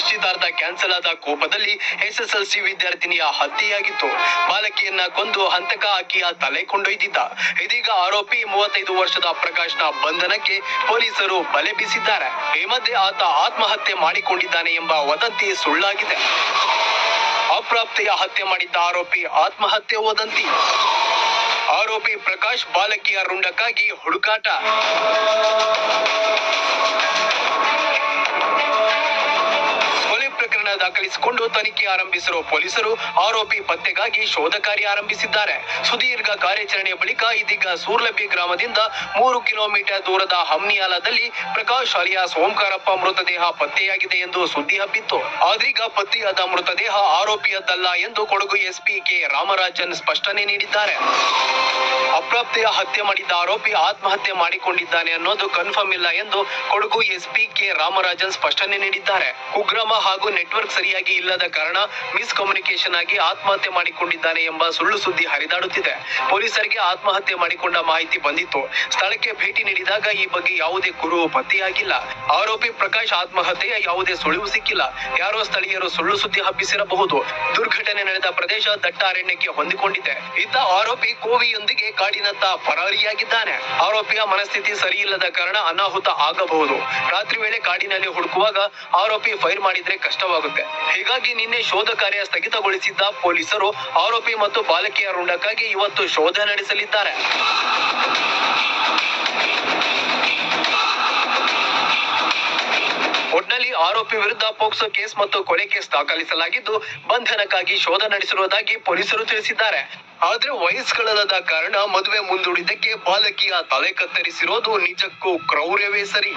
Cancel ಆದ ಕೋಪದಲ್ಲಿ SSLC ವಿದ್ಯಾರ್ಥಿನಿಯ ಹತ್ಯೆಯಾಗಿತ್ತು. ಬಾಲಕಿಯನ್ನ ಕೊಂದು ಹಂತಕ ಆಕೆಯ ತಲೆ ಕೊಂಡೊಯ್ದಿದ್ದ. ಇದೀಗ ಆರೋಪಿ ಮೂವತ್ತೈದು ವರ್ಷದ ಪ್ರಕಾಶ್ನ ಬಂಧನಕ್ಕೆ ಪೊಲೀಸರು ಬಲೆ ಬೀಸಿದ್ದಾರೆ. ಈ ಮಧ್ಯೆ ಆತ ಆತ್ಮಹತ್ಯೆ ಮಾಡಿಕೊಂಡಿದ್ದಾನೆ ಎಂಬ ವದಂತಿ ಸುಳ್ಳಾಗಿದೆ. ಅಪ್ರಾಪ್ತಿಯ ಹತ್ಯೆ ಮಾಡಿದ್ದ ಆರೋಪಿ ಆತ್ಮಹತ್ಯೆ ವದಂತಿ ಆರೋಪಿ ಪ್ರಕಾಶ್ ಬಾಲಕಿಯ ರುಂಡಕ್ಕಾಗಿ ಹುಡುಕಾಟ. ದಾಖಲಿಸಿಕೊಂಡು ತನಿಖೆ ಆರಂಭಿಸಿರುವ ಪೊಲೀಸರು ಆರೋಪಿ ಪತ್ತೆಗಾಗಿ ಶೋಧ ಕಾರ್ಯ ಆರಂಭಿಸಿದ್ದಾರೆ. ಸುದೀರ್ಘ ಕಾರ್ಯಾಚರಣೆಯ ಬಳಿಕ ಇದೀಗ ಸೂರ್ಲಭಿ ಗ್ರಾಮದಿಂದ ಮೂರು ಕಿಲೋಮೀಟರ್ ದೂರದ ಹಮ್ನಿಯಾಲದಲ್ಲಿ ಪ್ರಕಾಶ್ ಅಲಿಯಾಸ್ ಓಂಕಾರಪ್ಪ ಮೃತದೇಹ ಪತ್ತೆಯಾಗಿದೆ ಎಂದು ಸುದ್ದಿ ಹಬ್ಬಿತ್ತು. ಆದ್ರೀಗ ಪತ್ತೆಯಾದ ಮೃತದೇಹ ಆರೋಪಿಯದ್ದಲ್ಲ ಎಂದು ಕೊಡಗು ಎಸ್ಪಿ ಕೆ ರಾಮರಾಜನ್ ಸ್ಪಷ್ಟನೆ ನೀಡಿದ್ದಾರೆ. ಅಪ್ರಾಪ್ತೆಯ ಹತ್ಯೆ ಮಾಡಿದ್ದ ಆರೋಪಿ ಆತ್ಮಹತ್ಯೆ ಮಾಡಿಕೊಂಡಿದ್ದಾನೆ ಅನ್ನೋದು ಕನ್ಫರ್ಮ್ ಇಲ್ಲ ಎಂದು ಕೊಡಗು ಎಸ್ಪಿ ಕೆ ರಾಮರಾಜನ್ ಸ್ಪಷ್ಟನೆ ನೀಡಿದ್ದಾರೆ. ಕುಗ್ರಾಮ ಹಾಗೂ ನೆಟ್ವರ್ಕ್ ಸರಿಯಾಗಿ ಇಲ್ಲದ ಕಾರಣ ಮಿಸ್ಕಮ್ಯುನಿಕೇಶನ್ ಆಗಿ ಆತ್ಮಹತ್ಯೆ ಮಾಡಿಕೊಂಡಿದ್ದಾನೆ ಎಂಬ ಸುಳ್ಳು ಸುದ್ದಿ ಹರಿದಾಡುತ್ತಿದೆ. ಪೊಲೀಸರಿಗೆ ಆತ್ಮಹತ್ಯೆ ಮಾಡಿಕೊಂಡ ಮಾಹಿತಿ ಬಂದಿತ್ತು. ಸ್ಥಳಕ್ಕೆ ಭೇಟಿ ನೀಡಿದಾಗ ಈ ಬಗ್ಗೆ ಯಾವುದೇ ಕುರುಹು ಪತ್ತೆಯಾಗಿಲ್ಲ. ಆರೋಪಿ ಪ್ರಕಾಶ್ ಆತ್ಮಹತ್ಯೆಯ ಯಾವುದೇ ಸುಳಿವು ಸಿಕ್ಕಿಲ್ಲ. ಯಾರೋ ಸ್ಥಳೀಯರು ಸುಳ್ಳು ಸುದ್ದಿ ಹಬ್ಬಿಸಿರಬಹುದು. ದುರ್ಘಟನೆ ನಡೆದ ಪ್ರದೇಶ ದಟ್ಟ ಅರಣ್ಯಕ್ಕೆ ಹೊಂದಿಕೊಂಡಿದೆ. ಇತ್ತ ಆರೋಪಿ ಕೋವಿಯೊಂದಿಗೆ ಕಾಡಿನತ್ತ ಪರಾರಿಯಾಗಿದ್ದಾನೆ. ಆರೋಪಿಯ ಮನಸ್ಥಿತಿ ಸರಿಯಿಲ್ಲದ ಕಾರಣ ಅನಾಹುತ ಆಗಬಹುದು. ರಾತ್ರಿ ವೇಳೆ ಕಾಡಿನಲ್ಲಿ ಹುಡುಕುವಾಗ ಆರೋಪಿ ಫೈರ್ ಮಾಡಿದ್ರೆ ಕಷ್ಟವಾಗುತ್ತೆ ಹೀಗಾಗಿ ನಿನ್ನೆ ಶೋಧ ಕಾರ್ಯ ಸ್ಥಗಿತಗೊಳಿಸಿದ್ದ ಪೊಲೀಸರು ಆರೋಪಿ ಮತ್ತು ಬಾಲಕಿಯ ರುಂಡಕ್ಕಾಗಿ ಇವತ್ತು ಶೋಧ ನಡೆಸಲಿದ್ದಾರೆ. ಒಟ್ನಲ್ಲಿ ಆರೋಪಿ ವಿರುದ್ಧ ಪೋಕ್ಸೋ ಕೇಸ್ ಮತ್ತು ಕೊಲೆ ಕೇಸ್ ದಾಖಲಿಸಲಾಗಿದ್ದು, ಬಂಧನಕ್ಕಾಗಿ ಶೋಧ ನಡೆಸಿರುವುದಾಗಿ ಪೊಲೀಸರು ತಿಳಿಸಿದ್ದಾರೆ. ಆದ್ರೆ ವಯಸ್ಸುಗಳಲ್ಲದ ಕಾರಣ ಮದುವೆ ಮುಂದೂಡಿದ್ದಕ್ಕೆ ಬಾಲಕಿಯ ತಲೆ ಕತ್ತರಿಸಿರೋದು ನಿಜಕ್ಕೂ ಕ್ರೌರ್ಯವೇ ಸರಿ.